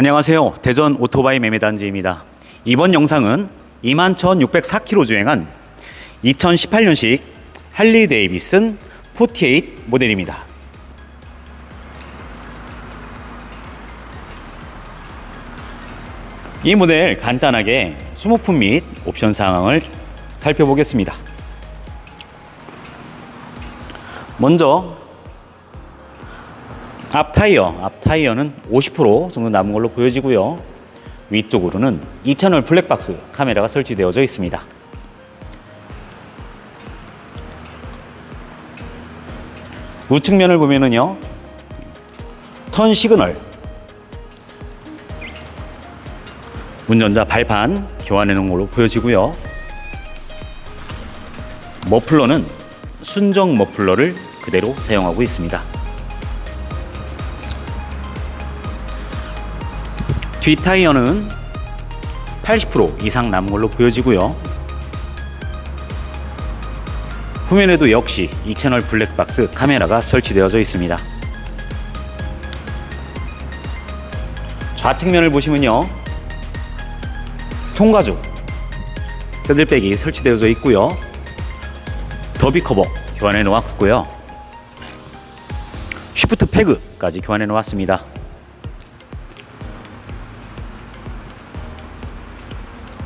안녕하세요. 대전 오토바이 매매단지입니다. 이번 영상은 21,604km 주행한 2018년식 할리 데이비슨 48 모델입니다. 이 모델 간단하게 수모품 및 옵션 사항을 살펴보겠습니다. 먼저 앞 타이어, 앞 타이어는 50% 정도 남은 걸로 보여지고요. 위쪽으로는 2채널 블랙박스 카메라가 설치되어져 있습니다. 우측면을 보면은요. 턴 시그널 운전자 발판 교환해 놓은 걸로 보여지고요. 머플러는 순정 머플러를 그대로 사용하고 있습니다. 뒤 타이어는 80% 이상 남은 걸로 보여지고요. 후면에도 역시 2채널 블랙박스 카메라가 설치되어져 있습니다. 좌측면을 보시면요. 통가죽 새들백이 설치되어져 있고요. 더비 커버 교환해 놓았고요. 쉬프트 패그까지 교환해 놓았습니다.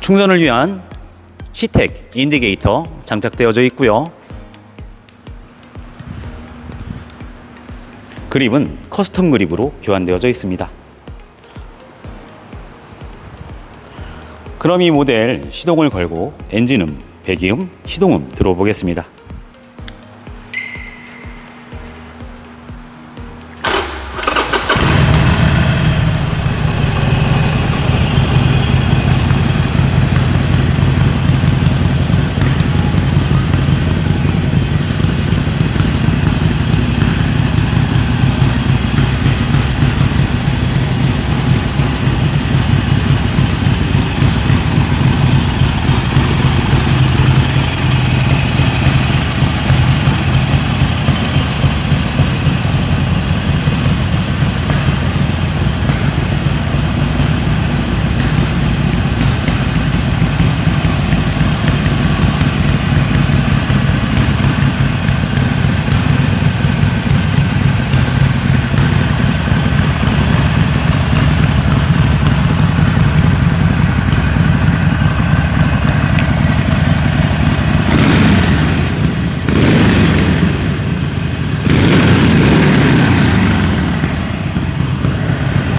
충전을 위한 시텍 인디게이터 장착되어져 있고요. 그립은 커스텀 그립으로 교환되어져 있습니다. 그럼 이 모델 시동을 걸고 엔진음, 배기음, 시동음 들어보겠습니다.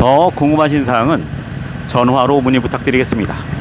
더 궁금하신 사항은 전화로 문의 부탁드리겠습니다.